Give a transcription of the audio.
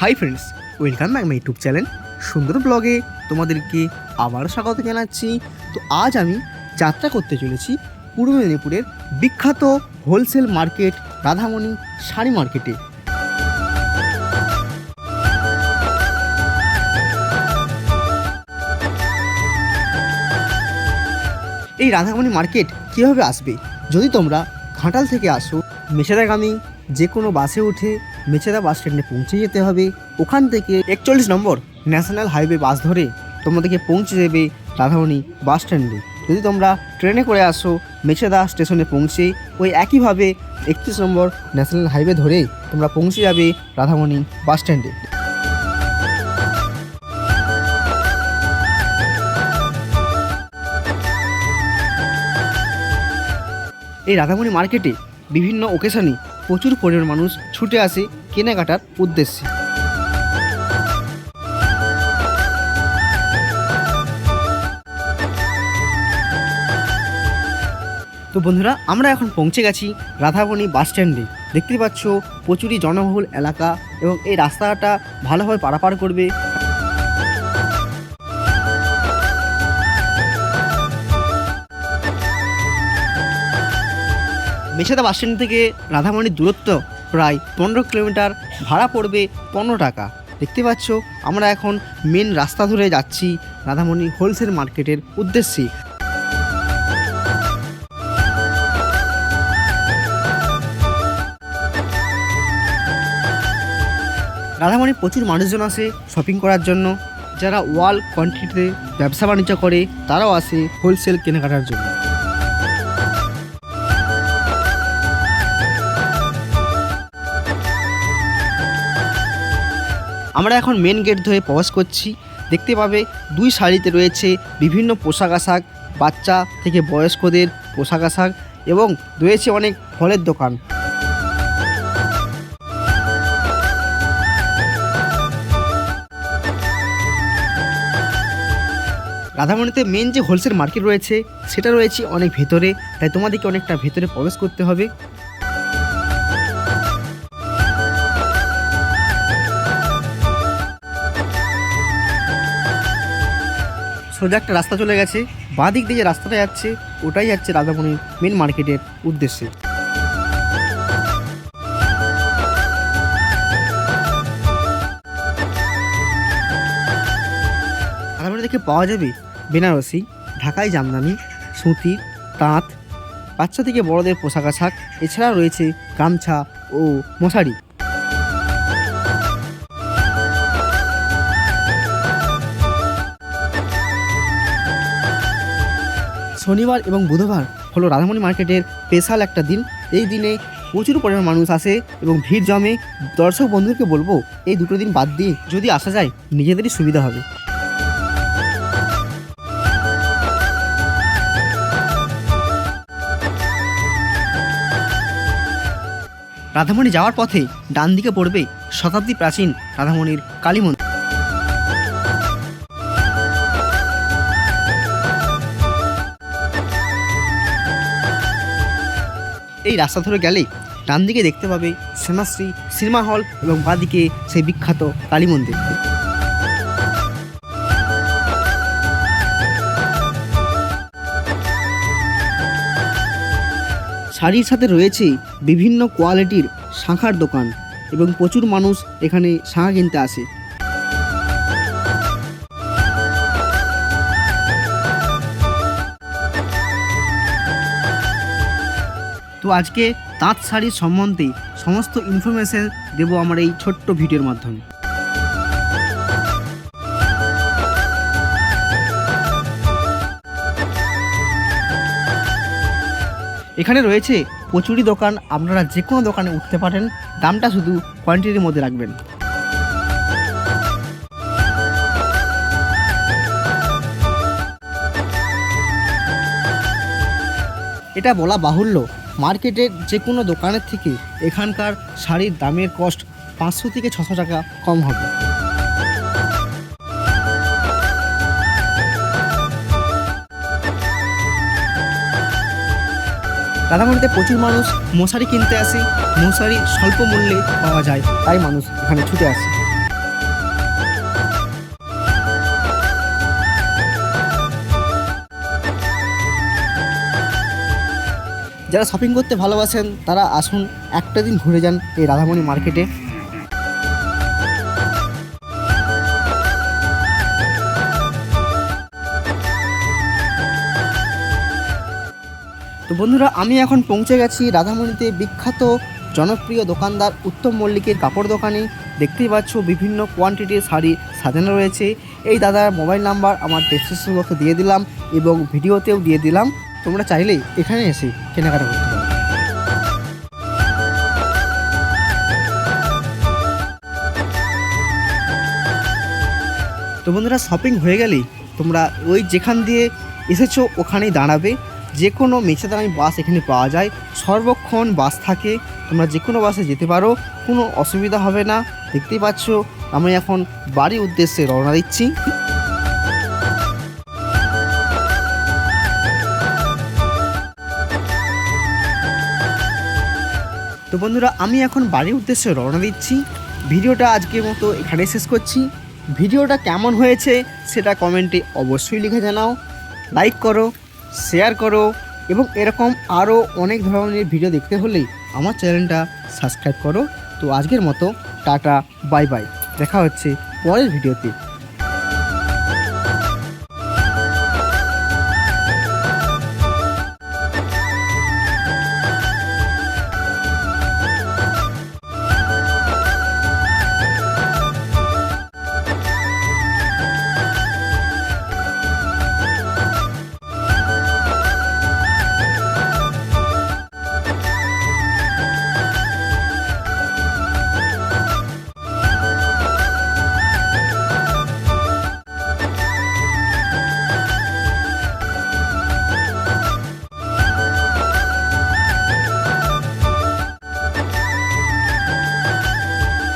Hi friends welcome back my YouTube channel সুন্দর ব্লগে তোমাদেরকে আবার স্বাগত জানাচ্ছি। তো আজ আমি যাত্রা করতে চলেছি পূর্ব মেদিনীপুরের বিখ্যাত হোলসেল মার্কেট রাধামণি শাড়ি মার্কেটে এই রাধামণি মার্কেট কীভাবে আসবে? যদি তোমরা ঘাটাল থেকে আসো মেছেদাগামী যে কোনো বাসে উঠে মেছেদা বাস স্ট্যান্ডে পৌঁছে যেতে হবে। ওখান থেকে একচল্লিশ নম্বর ন্যাশনাল হাইওয়ে বাস ধরে তোমাদেরকে পৌঁছে দেবে রাধামণি বাস স্ট্যান্ডে। যদি তোমরা ট্রেনে করে আসো, মেছেদা স্টেশনে পৌঁছে ওই একইভাবে একত্রিশ নম্বর ন্যাশনাল হাইওয়ে ধরে তোমরা পৌঁছে যাবে রাধামণি বাস স্ট্যান্ডে। এই রাধামণি মার্কেটে বিভিন্ন ওকেশনে প্রচুর পরিমাণ মানুষ ছুটে আসে কেনাকাটার উদ্দেশ্যে। তো বন্ধুরা, আমরা এখন পৌঁছে গেছি রাধাবণী বাস স্ট্যান্ডে। দেখতে পাচ্ছ, প্রচুরই জনবহুল এলাকা এবং এই রাস্তাটা ভালোভাবে পারাপার করবে। মেছেদা বাস স্ট্যান্ড থেকে রাধামণির দূরত্ব প্রায় পনেরো কিলোমিটার, ভাড়া পড়বে পনেরো টাকা। দেখতে পাচ্ছ, আমরা এখন মেন রাস্তা ধরে যাচ্ছি রাধামণি হোলসেল মার্কেটের উদ্দেশ্যে। রাধামণি প্রচুর মানুষজন আসে শপিং করার জন্য। যারা ওয়াল কোয়ান্টিটিতে ব্যবসা বাণিজ্য করে, তারাও আসে হোলসেল কেনাকাটার জন্য। আমরা এখন মেন গেট ধরে প্রবেশ করছি। দেখতে পাবে দুই সারিতে রয়েছে বিভিন্ন পোশাক আশাক, বাচ্চা থেকে বয়স্কদের পোশাক আশাক এবং রয়েছে অনেক ফলের দোকান। রাধামণিতে মেন যে হোলসেল মার্কেট রয়েছে, সেটা রয়েছে অনেক ভেতরে। তাই তোমাদেরকে অনেকটা ভেতরে প্রবেশ করতে হবে। সোজা একটা রাস্তা চলে গেছে বাঁ দিক দিয়ে যে রাস্তাটা যাচ্ছে, ওটাই যাচ্ছে রাধামণি মেন মার্কেটের উদ্দেশ্যে। রাধামণি থেকে পাওয়া যাবে বেনারসি, ঢাকায় জামদানি, সুতি, তাঁত, বাচ্চা থেকে বড়দের পোশাক আশাক, এছাড়াও রয়েছে গামছা ও মশারি। শনিবার এবং বুধবার হলো রাধামণি মার্কেটের স্পেশাল একটা দিন। এই দিনে প্রচুর পরিমাণ মানুষ আসে এবং ভিড় জমে। দর্শক বন্ধুকে বলব, এই দুটো দিন বাদ দিয়ে যদি আসা যায়, নিজেদেরই সুবিধা হবে। রাধামণি যাওয়ার পথে ডান দিকে পড়বে শতাব্দী প্রাচীন রাধামণির কালী মন্দির। এই রাস্তা ধরে গেলে ডান দিকে দেখতে পাবে শ্যামাশ্রী সিনেমা হল এবং বাঁদিকে সেই বিখ্যাত কালী মন্দির। শাড়ির সাথে রয়েছে বিভিন্ন কোয়ালিটির শাঁখার দোকান এবং প্রচুর মানুষ এখানে শাঁখা কিনতে আসে। তো আজকে তাঁত শাড়ির সম্বন্ধে সমস্ত ইনফরমেশন দেবো আমার এই ছোট্ট ভিডিওর মাধ্যমে। এখানে রয়েছে প্রচুরই দোকান, আপনারা যে কোনো দোকানে উঠতে পারেন, দামটা শুধু কোয়ান্টিটির মধ্যে রাখবেন। এটা বলা বাহুল্য। মার্কেটের যে কোনো দোকানের থেকে এখানকার শাড়ির দামের কস্ট পাঁচশো থেকে ছশো টাকা কম হবে। রাধামণিতে প্রচুর মানুষ মশারি কিনতে আসে। মশারি স্বল্প মূল্যে পাওয়া যায়, তাই মানুষ এখানে ছুটে আসে। যারা শপিং করতে ভালোবাসেন, তারা আসুন একটা দিন ঘুরে যান এই রাধামণি মার্কেটে তো বন্ধুরা, আমি এখন পৌঁছে গেছি রাধামণিতে বিখ্যাত, জনপ্রিয় দোকানদার উত্তম মল্লিকের কাপড় দোকানে। দেখতেই পাচ্ছ বিভিন্ন কোয়ান্টিটির শাড়ি সাজানো রয়েছে। এই দাদার মোবাইল নাম্বার আমার ডেসক্রিপশন বক্সে দিয়ে দিলাম এবং ভিডিওতেও দিয়ে দিলাম। তোমরা চাইলেই এখানে এসে কেনাকাটা করতে পারো। তো বন্ধুরা শপিং হয়ে গেলেই তোমরা ওই যেখান দিয়ে এসেছ, ওখানেই দাঁড়াবে। যে কোনো মেছেদারানি বাস এখানে পাওয়া যায়। সর্বক্ষণ বাস থাকে। তোমরা যে কোনো বাসে যেতে পারো। কোনো অসুবিধা হবে না। দেখতেই পাচ্ছ, আমি এখন বাড়ির উদ্দেশ্যে রওনা দিচ্ছি। তো বন্ধুরা, আমি এখন বাড়ির উদ্দেশ্যে রওনা দিচ্ছি। ভিডিওটা আজকের মতো এখানে শেষ করছি। ভিডিওটা কেমন হয়েছে সেটা কমেন্টে অবশ্যই লিখে জানাও। লাইক করো, শেয়ার করো, এবং এরকম আরও অনেক ধরনের ভিডিও দেখতে হলে আমার চ্যানেলটা সাবস্ক্রাইব করো। তো আজকের মতো, টাটা, বাই বাই। দেখা হচ্ছে পরের ভিডিওতে।